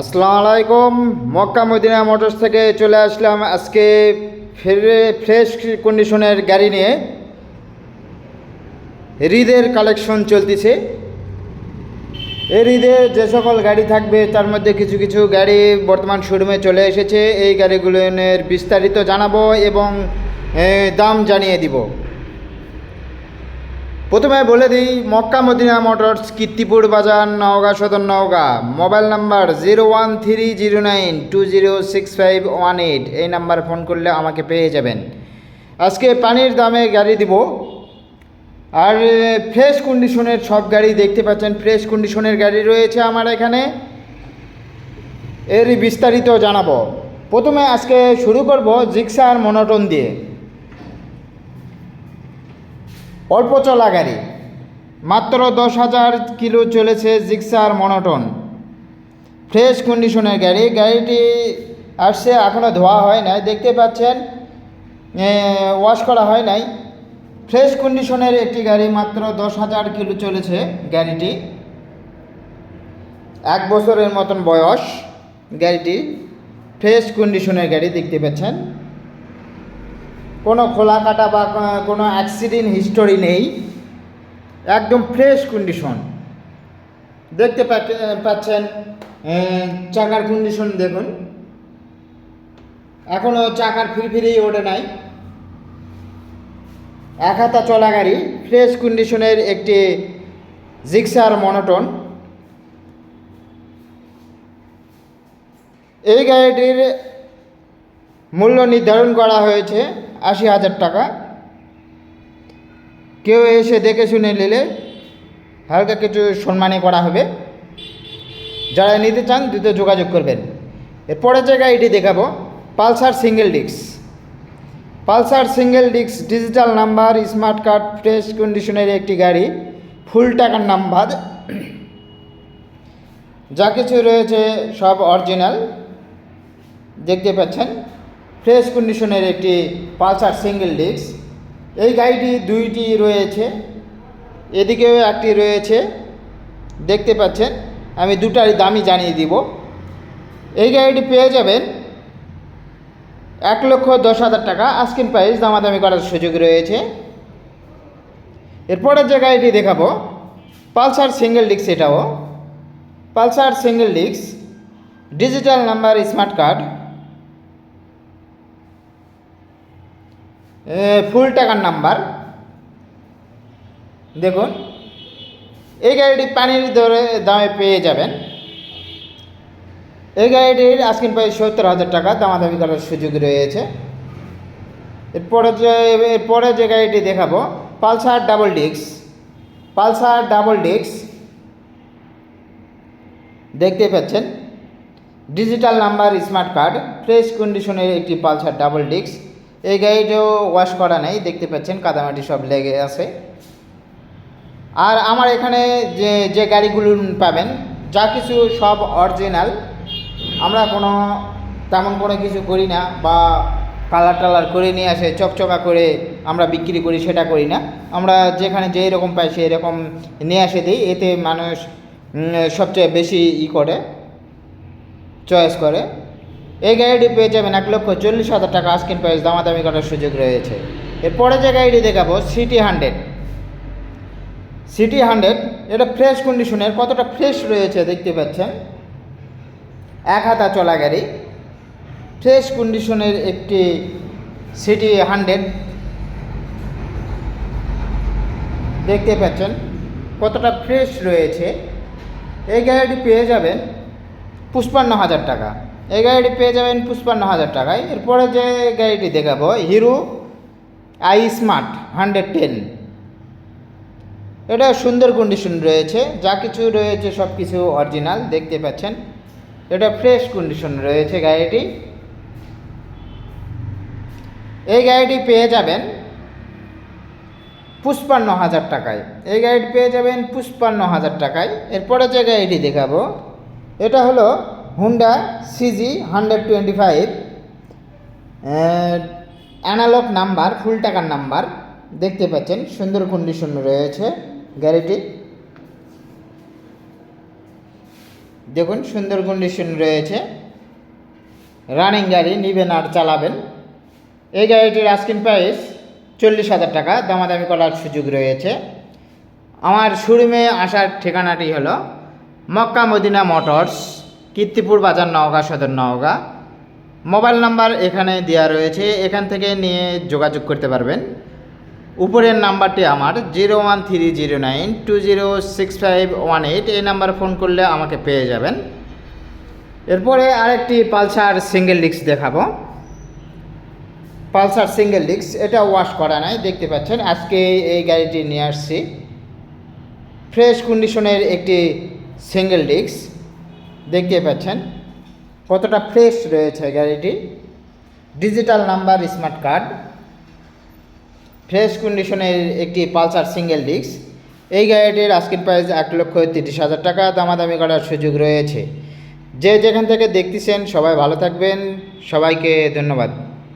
আসসালামু আলাইকুম। Mecca Medina motors থেকে চলে আসলাম আজকে ফেরে, ফ্রেশ কন্ডিশনের গাড়ি নিয়ে। হৃদের কালেকশন চলতেছে। এই হৃদে যে সকল গাড়ি থাকবে, তার মধ্যে কিছু কিছু গাড়ি বর্তমান শোরুমে চলে এসেছে। এই গাড়িগুলোর বিস্তারিত জানাব এবং দাম জানিয়ে দিব। প্রথমে বলে দিই, মক্কা মদিনা মোটরস, কীর্তিপুর বাজার, Naogaon Sadar Naogaon. Mobile number zero one three zero nine two zero six five one eight. এই নাম্বার ফোন করলে আমাকে পেয়ে যাবেন। আজকে পানির দামে গাড়ি দিব। আর ফ্রেশ কন্ডিশনের সব গাড়ি দেখতে পাচ্ছেন। ফ্রেশ কন্ডিশনের গাড়ি রয়েছে আমার এখানে। এর বিস্তারিত জানাব। প্রথমে আজকে শুরু করব জিক্সার মনোটন দিয়ে। অল্প চলা গাড়ি মাত্র দশ হাজার কিলো চলেছে জিক্সার মনোটন। ফ্রেশ কন্ডিশনের গাড়ি। গাড়িটি আসছে এখনও ধোয়া হয় নাই। দেখতে পাচ্ছেন ওয়াশ করা হয় নাই। ফ্রেশ কন্ডিশনের একটি গাড়ি, মাত্র দশ হাজার কিলো চলেছে গাড়িটি। এক বছরের মতন বয়স গাড়িটি। ফ্রেশ কন্ডিশনের গাড়ি দেখতে পাচ্ছেন। কোনো খোলা কাটা বা কোনো অ্যাক্সিডেন্ট হিস্টোরি নেই। একদম ফ্রেশ কন্ডিশন দেখতে পাচ্ছ- পাচ্ছেন চাকার কন্ডিশন দেখুন। এখনও চাকার ফিরফিরি ওঠে নাই। এক হাতা চলা গাড়ি ফ্রেশ কন্ডিশনের একটি জিক্সার মনোটন এই গাড়িটির মূল্য নির্ধারণ করা হয়েছে আশি হাজার টাকা। কেউ এসে দেখে শুনে নিলে হালকা কিছু সম্মানী করা হবে। যারা নিতে চান দ্রুত যোগাযোগ করবেন। এরপরে যে গাড়িটি দেখাবো, Pulsar single disc. Pulsar single disc, digital number, smart card, fresh কন্ডিশনের একটি গাড়ি, ফুল টাকার নাম্বার। যা কিছু রয়েছে সব অরিজিনাল। দেখতে পাচ্ছেন। ফ্রেশ কন্ডিশনের একটি পালসার সিঙ্গেল ডিস্ক। এই গাড়িটি দুইটি রয়েছে, এদিকেও একটি রয়েছে। দেখতে পাচ্ছেন, আমি দুটারই দামই জানিয়ে দিব। এই গাড়িটি পেয়ে যাবেন এক লক্ষ দশ হাজার টাকা। আস্কিন প্রাইস দামাদামি করার সুযোগ রয়েছে। এরপরে যে গাড়িটি দেখাবো, পালসার সিঙ্গেল ডিস্ক এটাও। Pulsar single disc, digital number, smart card. Full টাকার নাম্বার। দেখুন, এই গাড়িটি পানির দরে দামে পেয়ে যাবেন। এই গাড়িটির আজকিন প্রায় সত্তর হাজার টাকা, দামাদামি করার সুযোগ রয়েছে। এরপরে যে এরপরে যে গাড়িটি দেখাবো, Pulsar double disc. Pulsar double disc. দেখতে পাচ্ছেন, digital number, smart card, fresh কন্ডিশনের একটি পালসার ডাবল ডিস্ক। এই গাড়িটাও ওয়াশ করা নেই, দেখতে পাচ্ছেন কাদামাটি সব লেগে আছে। আর আমার এখানে যে যে গাড়িগুলো পাবেন, যা কিছু সব অরিজিনাল আমরা কোনো, তেমন কোনো কিছু করি না বা কালার টালার করে নিয়ে আসে, চকচকা করে আমরা বিক্রি করি, সেটা করি না। আমরা যেখানে যেই রকম পাই সেই রকম নিয়ে আসে দিই, এতে মানুষ সবচেয়ে বেশি ই করে চয়েস করে। এই গাড়িটি পেয়ে যাবেন এক লক্ষ চল্লিশ হাজার টাকা আস্কিন প্রাইস দামাদামি করার সুযোগ রয়েছে। এরপরে যে গাড়িটি দেখাবো সিটি হান্ড্রেড সিটি হান্ড্রেড এটা ফ্রেশ কন্ডিশনের কতটা ফ্রেশ রয়েছে দেখতে পাচ্ছেন? এক হাতা চলা গাড়ি। ফ্রেশ কন্ডিশনের একটি সিটি হান্ড্রেড দেখতে পাচ্ছেন, কতটা ফ্রেশ রয়েছে। এই গাড়িটি পেয়ে যাবেন পুষ্পান্ন হাজার টাকা। এই গাড়িটি পেয়ে যাবেন পুষ্পান্ন হাজার টাকায়। এরপরে যে গাড়িটি দেখাবো, Hero i smart hundred ten. এটা সুন্দর কন্ডিশন রয়েছে, যা কিছু রয়েছে সব কিছু অরিজিনাল দেখতে পাচ্ছেন। এটা ফ্রেশ কন্ডিশন রয়েছে গাড়িটি। এই গাড়িটি পেয়ে যাবেন পুষ্পান্ন হাজার টাকায়। এই গাড়িটি পেয়ে যাবেন পুষ্পান্ন হাজার টাকায়। এরপরে যে গাড়িটি দেখাবো, এটা হলো Honda CG hundred twenty five analog number full টাকার নাম্বার দেখতে পাচ্ছেন, সুন্দর কন্ডিশন রয়েছে গাড়িটি। দেখুন, সুন্দর কন্ডিশন রয়েছে। রানিং গাড়ি নিবেন আর চালাবেন। এই গাড়িটির আস্কিন প্রাইস চল্লিশ হাজার টাকা, দামাদামি করার সুযোগ রয়েছে। আমার শোরুমে আসার ঠিকানাটি হলো মক্কা মদিনা মোটরস কীর্তিপুর বাজার নওগাঁ সদর নওগাঁ। মোবাইল নাম্বার এখানে দেওয়া রয়েছে, এখান থেকে নিয়ে যোগাযোগ করতে পারবেন। উপরের নাম্বারটি আমার, zero one three zero nine two zero six five one eight, এই নাম্বারে ফোন করলে আমাকে পেয়ে যাবেন। এরপরে আরেকটি পালসার সিঙ্গেল ডিস্ক দেখাবো। পালসার সিঙ্গেল ডিস্ক, এটা ওয়াশ করা নাই, দেখতে পাচ্ছেন, আজকে এই গাড়িটি নিয়ে আসছি। ফ্রেশ কন্ডিশনের একটি সিঙ্গেল ডিস্ক। দেখতে পাচ্ছেন। কতটা ফ্রেশ রয়েছে গাড়িটি। Digital number smart card fresh কন্ডিশনের একটি পালসার সিঙ্গেল ডিস্ক এই গাড়িটির আজকের প্রাইস এক লক্ষ তিরিশ হাজার টাকা। দামাদামি করার সুযোগ রয়েছে। যে যেখান থেকে দেখতেছেন, সবাই ভালো থাকবেন। সবাইকে ধন্যবাদ।